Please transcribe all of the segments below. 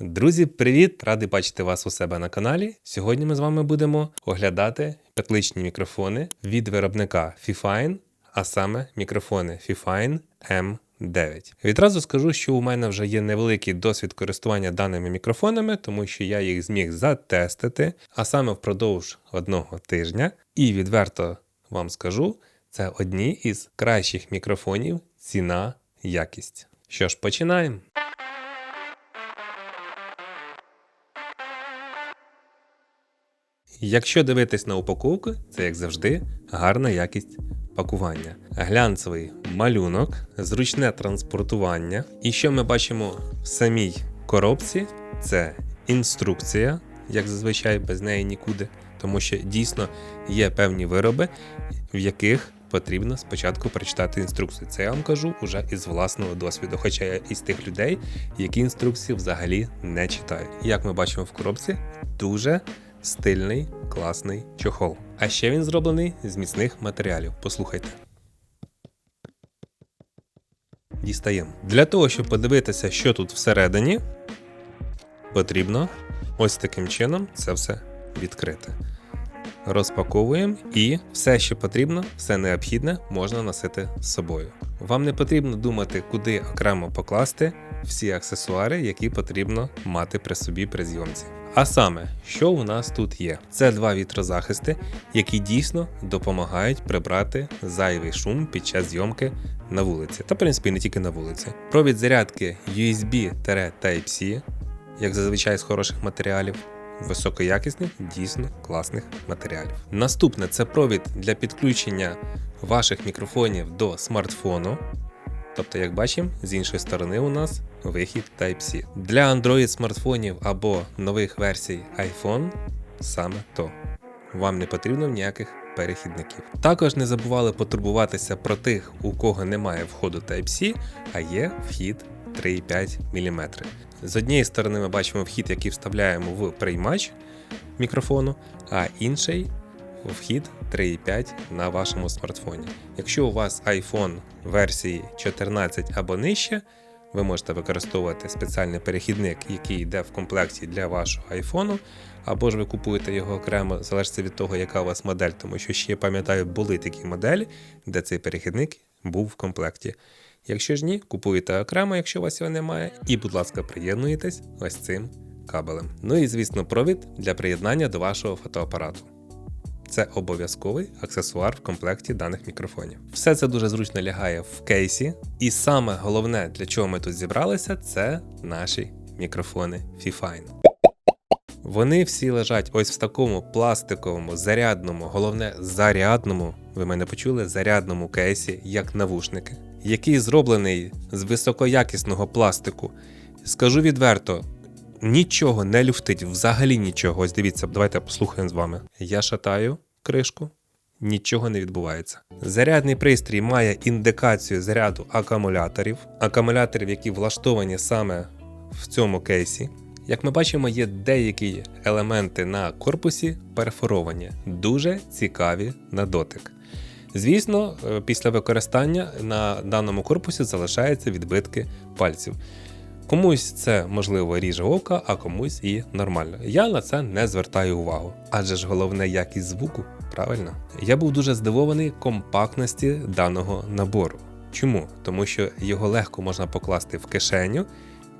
Друзі, привіт! Радий бачити вас у себе на каналі. Сьогодні ми з вами будемо оглядати петличні мікрофони від виробника Fifine, а саме мікрофони Fifine M9. Відразу скажу, що у мене вже є невеликий досвід користування даними мікрофонами, тому що я їх зміг затестити, а саме впродовж одного тижня. І відверто вам скажу, це одні із кращих мікрофонів ціна якість. Що ж, починаємо. Якщо дивитись на упаковку, це як завжди гарна якість пакування. Глянцевий малюнок, зручне транспортування. І що ми бачимо в самій коробці, це інструкція, як зазвичай без неї нікуди, тому що дійсно є певні вироби, в яких потрібно спочатку прочитати інструкцію. Це я вам кажу уже із власного досвіду, хоча я із тих людей, які інструкції взагалі не читають. Як ми бачимо в коробці, дуже стильний, класний чохол. А ще він зроблений з міцних матеріалів. Послухайте. Дістаємо. Для того, щоб подивитися, що тут всередині, потрібно ось таким чином це все відкрити. Розпаковуємо і все, що потрібно, все необхідне можна носити з собою. Вам не потрібно думати, куди окремо покласти всі аксесуари, які потрібно мати при собі при зйомці. А саме, що у нас тут є? Це два вітрозахисти, які дійсно допомагають прибрати зайвий шум під час зйомки на вулиці. Та, в принципі, не тільки на вулиці. Провід зарядки USB-Type-C, як зазвичай з хороших матеріалів. Високоякісних, дійсно класних матеріалів. Наступне це провід для підключення ваших мікрофонів до смартфону. Тобто, як бачимо, з іншої сторони у нас вихід Type-C. Для Android смартфонів або нових версій iPhone саме то. Вам не потрібно ніяких перехідників. Також не забували потурбуватися про тих, у кого немає входу Type-C, а є вхід 3,5 мм. З однієї сторони ми бачимо вхід, який вставляємо в приймач мікрофону, а інший вхід 3,5 на вашому смартфоні. Якщо у вас iPhone версії 14 або нижче, ви можете використовувати спеціальний перехідник, який йде в комплекті для вашого iPhone, або ж ви купуєте його окремо, залежить від того, яка у вас модель, тому що ще пам'ятаю, були такі моделі, де цей перехідник був в комплекті. Якщо ж ні, купуєте окремо, якщо у вас його немає, і, будь ласка, приєднуєтесь ось цим кабелем. Ну і звісно, провід для приєднання до вашого фотоапарату. Це обов'язковий аксесуар в комплекті даних мікрофонів. Все це дуже зручно лягає в кейсі, і саме головне, для чого ми тут зібралися, це наші мікрофони Fifine. Вони всі лежать ось в такому пластиковому, зарядному, головне зарядному, ви мене почули, зарядному кейсі, як навушники, який зроблений з високоякісного пластику. Скажу відверто, нічого не люфтить, взагалі нічого. Ось дивіться, давайте послухаємо з вами. Я шатаю кришку, нічого не відбувається. Зарядний пристрій має індикацію заряду акумуляторів, акумуляторів, які влаштовані саме в цьому кейсі. Як ми бачимо, є деякі елементи на корпусі перфоровані, дуже цікаві на дотик. Звісно, е, після використання на даному корпусі залишаються відбитки пальців. Комусь це можливо ріже ока, а комусь і нормально. Я на це не звертаю увагу. Адже ж головне якість звуку, правильно? Я був дуже здивований компактності даного набору. Чому? Тому що його легко можна покласти в кишеню,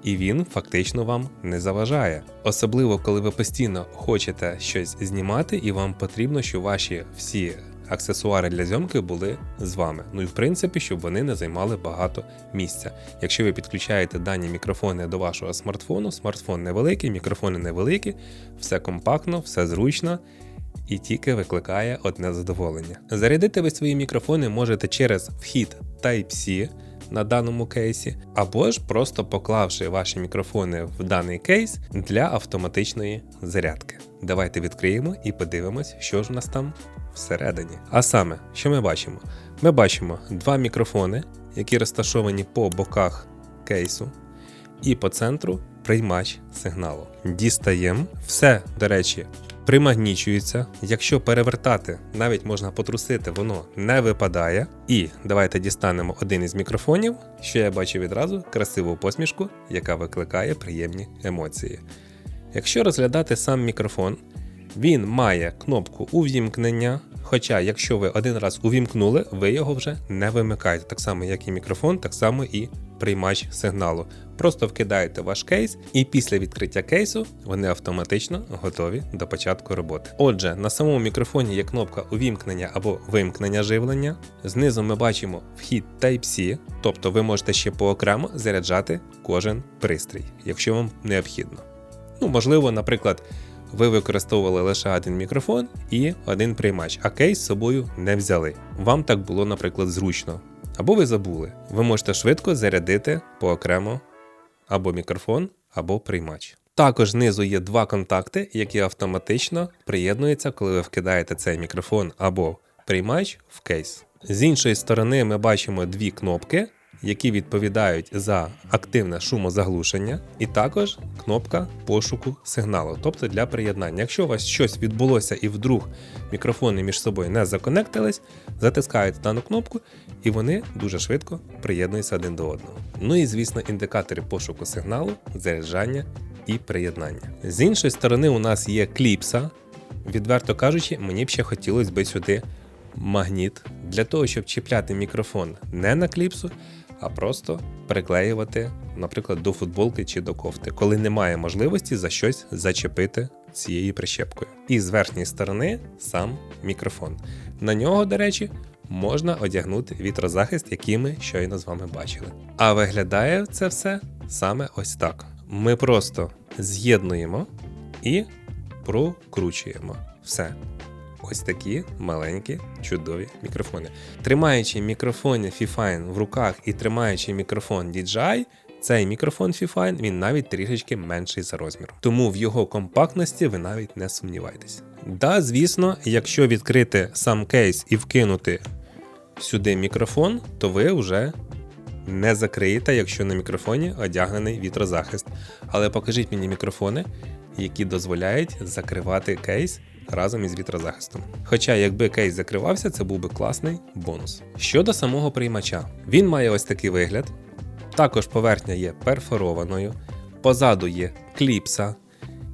і він фактично вам не заважає. Особливо, коли ви постійно хочете щось знімати, і вам потрібно, щоб ваші всі аксесуари для зйомки були з вами. Ну і в принципі, щоб вони не займали багато місця. Якщо ви підключаєте дані мікрофони до вашого смартфону, смартфон невеликий, мікрофони невеликі, все компактно, все зручно. І тільки викликає одне задоволення. Зарядити ви свої мікрофони можете через вхід Type-C на даному кейсі, або ж просто поклавши ваші мікрофони в даний кейс для автоматичної зарядки. Давайте відкриємо і подивимось, що ж у нас там всередині. А саме, що ми бачимо? Ми бачимо два мікрофони, які розташовані по боках кейсу, і по центру приймач сигналу. Дістаємо. Все, до речі, примагнічується. Якщо перевертати, навіть можна потрусити, воно не випадає. І давайте дістанемо один із мікрофонів, що я бачу відразу красиву посмішку, яка викликає приємні емоції. Якщо розглядати сам мікрофон, він має кнопку увімкнення. Хоча, якщо ви один раз увімкнули, ви його вже не вимикаєте. Так само, як і мікрофон, так само і приймач сигналу. Просто вкидаєте ваш кейс, і після відкриття кейсу вони автоматично готові до початку роботи. Отже, на самому мікрофоні є кнопка увімкнення або вимкнення живлення. Знизу ми бачимо вхід Type-C, тобто ви можете ще поокремо заряджати кожен пристрій, якщо вам необхідно. Ну, можливо, наприклад, ви використовували лише один мікрофон і один приймач, а кейс з собою не взяли. Вам так було, наприклад, зручно. Або ви забули. Ви можете швидко зарядити поокремо або мікрофон, або приймач. Також знизу є два контакти, які автоматично приєднуються, коли ви вкидаєте цей мікрофон або приймач в кейс. З іншої сторони, ми бачимо дві кнопки, які відповідають за активне шумозаглушення, і також кнопка пошуку сигналу, тобто для приєднання. Якщо у вас щось відбулося і вдруг мікрофони між собою не законектились, затискаєте дану кнопку, і вони дуже швидко приєднуються один до одного. Ну і звісно, індикатори пошуку сигналу, заряджання і приєднання. З іншої сторони, у нас є кліпса. Відверто кажучи, мені б ще хотілося би сюди магніт для того, щоб чіпляти мікрофон не на кліпсу, а просто приклеювати, наприклад, до футболки чи до кофти, коли немає можливості за щось зачепити цією прищепкою. І з верхньої сторони сам мікрофон. На нього, до речі, можна одягнути вітрозахист, який ми щойно з вами бачили. А виглядає це все саме ось так. Ми просто з'єднуємо і прокручуємо. Все. Ось такі маленькі чудові мікрофони. Тримаючи мікрофон Fifine в руках і тримаючи мікрофон DJI, цей мікрофон Fifine він навіть трішечки менший за розміром. Тому в його компактності ви навіть не сумнівайтеся. Да, звісно, якщо відкрити сам кейс і вкинути сюди мікрофон, то ви вже не закриєте, якщо на мікрофоні одягнений вітрозахист. Але покажіть мені мікрофони, які дозволяють закривати кейс разом із вітрозахистом. Хоча, якби кейс закривався, це був би класний бонус. Щодо самого приймача, він має ось такий вигляд. Також поверхня є перфорованою, позаду є кліпса,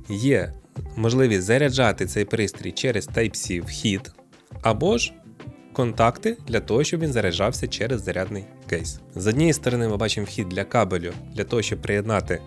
є можливість заряджати цей пристрій через Type-C вхід, або ж контакти для того, щоб він заряджався через зарядний кейс. З однієї сторони, ми бачимо вхід для кабелю для того, щоб приєднати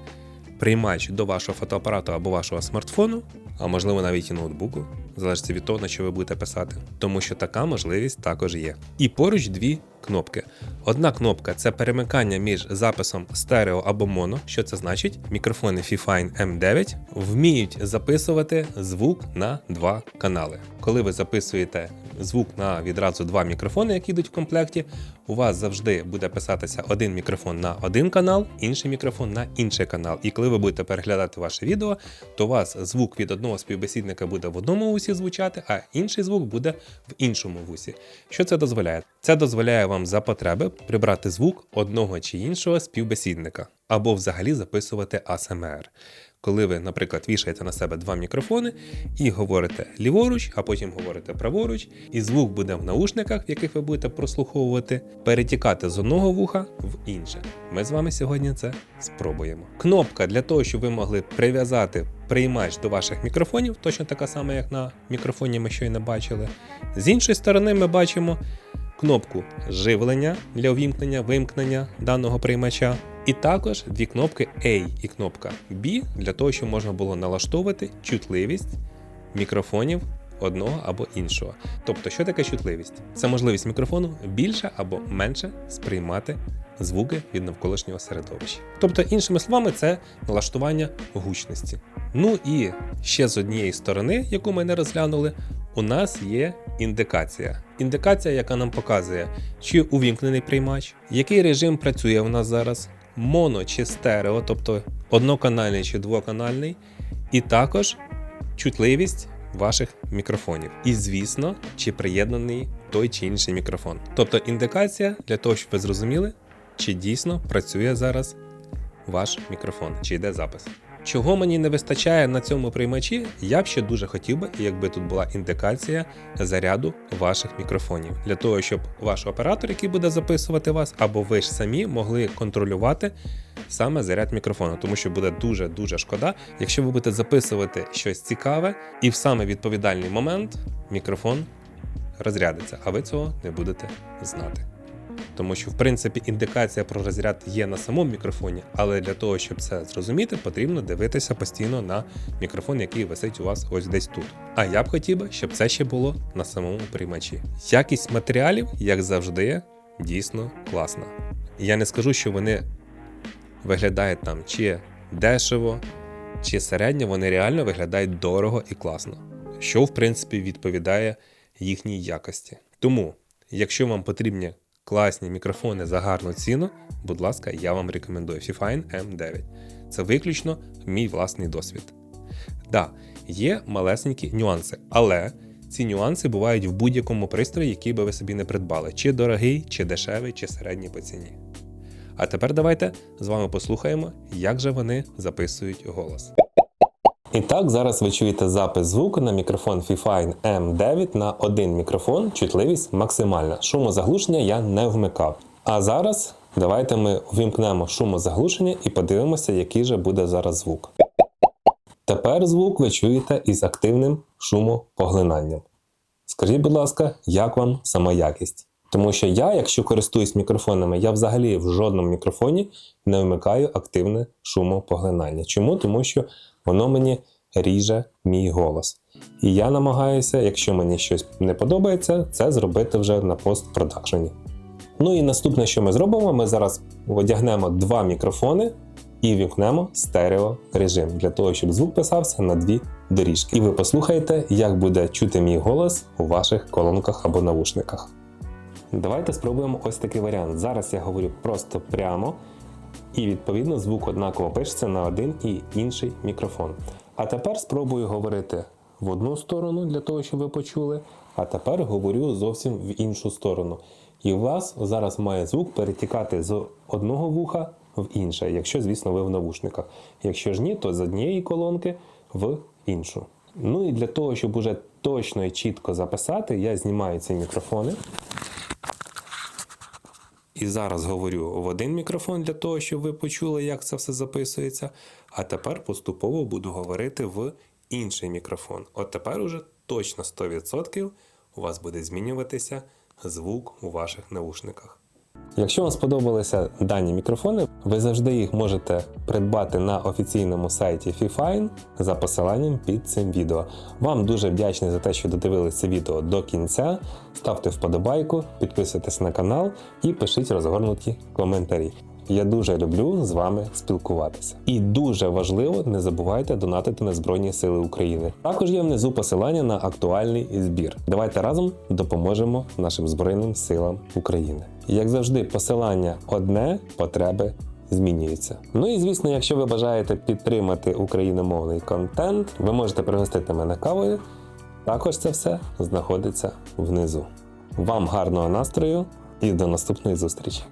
приймач до вашого фотоапарату або вашого смартфону, а можливо навіть і ноутбуку, залежить від того, на що ви будете писати, тому що така можливість також є. І поруч дві кнопки. Одна кнопка це перемикання між записом стерео або моно. Що це значить? Мікрофони Fifine M9 вміють записувати звук на два канали. Коли ви записуєте звук на відразу два мікрофони, які йдуть в комплекті, у вас завжди буде писатися один мікрофон на один канал, інший мікрофон на інший канал. І коли ви будете переглядати ваше відео, то у вас звук від одного співбесідника буде в одному вусі звучати, а інший звук буде в іншому вусі. Що це дозволяє? Це дозволяє вам за потреби прибрати звук одного чи іншого співбесідника, або взагалі записувати ASMR. Коли ви, наприклад, вішаєте на себе два мікрофони і говорите ліворуч, а потім говорите праворуч, і звук буде в наушниках, в яких ви будете прослуховувати, перетікати з одного вуха в інше. Ми з вами сьогодні це спробуємо. Кнопка для того, щоб ви могли прив'язати приймач до ваших мікрофонів, точно така сама, як на мікрофоні ми щойно бачили. З іншої сторони, ми бачимо кнопку живлення для увімкнення, вимкнення даного приймача. І також дві кнопки A і кнопка B для того, щоб можна було налаштовувати чутливість мікрофонів одного або іншого. Тобто, що таке чутливість? Це можливість мікрофону більше або менше сприймати звуки від навколишнього середовища. Тобто, іншими словами, це налаштування гучності. Ну і ще з однієї сторони, яку ми не розглянули, у нас є індикація. Індикація, яка нам показує, чи увімкнений приймач, який режим працює у нас зараз, моно чи стерео, тобто одноканальний чи двоканальний, і також чутливість ваших мікрофонів. І, звісно, чи приєднаний той чи інший мікрофон. Тобто індикація для того, щоб ви зрозуміли, чи дійсно працює зараз ваш мікрофон, чи йде запис. Чого мені не вистачає на цьому приймачі, я б ще дуже хотів би, якби тут була індикація заряду ваших мікрофонів, для того, щоб ваш оператор, який буде записувати вас, або ви ж самі могли контролювати саме заряд мікрофону, тому що буде дуже дуже шкода, якщо ви будете записувати щось цікаве, і в саме відповідальний момент мікрофон розрядиться, а ви цього не будете знати. Тому що, в принципі, індикація про розряд є на самому мікрофоні, але для того, щоб це зрозуміти, потрібно дивитися постійно на мікрофон, який висить у вас ось десь тут. А я б хотів би, щоб це ще було на самому приймачі. Якість матеріалів, як завжди, дійсно класна. Я не скажу, що вони виглядають там чи дешево, чи середньо, вони реально виглядають дорого і класно, що в принципі відповідає їхній якості. Тому, якщо вам потрібні класні мікрофони за гарну ціну, будь ласка, я вам рекомендую Fifine M9. Це виключно мій власний досвід. Да, є малесенькі нюанси, але ці нюанси бувають в будь-якому пристрої, який би ви собі не придбали, чи дорогий, чи дешевий, чи середній по ціні. А тепер давайте з вами послухаємо, як же вони записують голос. І так, зараз ви чуєте запис звуку на мікрофон Fifine M9 на один мікрофон, чутливість максимальна. Шумозаглушення я не вмикав. А зараз давайте ми вимкнемо шумозаглушення і подивимося, який же буде зараз звук. Тепер звук ви чуєте із активним шумопоглинанням. Скажіть, будь ласка, як вам сама якість? Тому що я, якщо користуюсь мікрофонами, я взагалі в жодному мікрофоні не вмикаю активне шумопоглинання. Чому? Тому що воно мені ріже мій голос. І я намагаюся, якщо мені щось не подобається, це зробити вже на постпродакшені. Ну і наступне, що ми зробимо, ми зараз одягнемо два мікрофони і вімкнемо стерео режим для того, щоб звук писався на дві доріжки. І ви послухаєте, як буде чути мій голос у ваших колонках або навушниках. Давайте спробуємо ось такий варіант. Зараз я говорю просто прямо, і відповідно звук однаково пишеться на один і інший мікрофон. А тепер спробую говорити в одну сторону для того, щоб ви почули, а тепер говорю зовсім в іншу сторону. І у вас зараз має звук перетікати з одного вуха в інше, якщо, звісно, ви в навушниках. Якщо ж ні, то з однієї колонки в іншу. Ну і для того, щоб уже точно і чітко записати, я знімаю ці мікрофони. І зараз говорю в один мікрофон для того, щоб ви почули, як це все записується. А тепер поступово буду говорити в інший мікрофон. От тепер уже точно 100% у вас буде змінюватися звук у ваших наушниках. Якщо вам сподобалися дані мікрофони, ви завжди їх можете придбати на офіційному сайті Fifine за посиланням під цим відео. Вам дуже вдячний за те, що додивилися це відео до кінця. Ставте вподобайку, підписуйтесь на канал і пишіть розгорнуті коментарі. Я дуже люблю з вами спілкуватися. І дуже важливо, не забувайте донатити на Збройні Сили України. Також є внизу посилання на актуальний збір. Давайте разом допоможемо нашим Збройним силам України. Як завжди, посилання одне, потреби змінюються. Ну і звісно, якщо ви бажаєте підтримати україномовний контент, ви можете пригостити мене кавою. Також це все знаходиться внизу. Вам гарного настрою і до наступної зустрічі!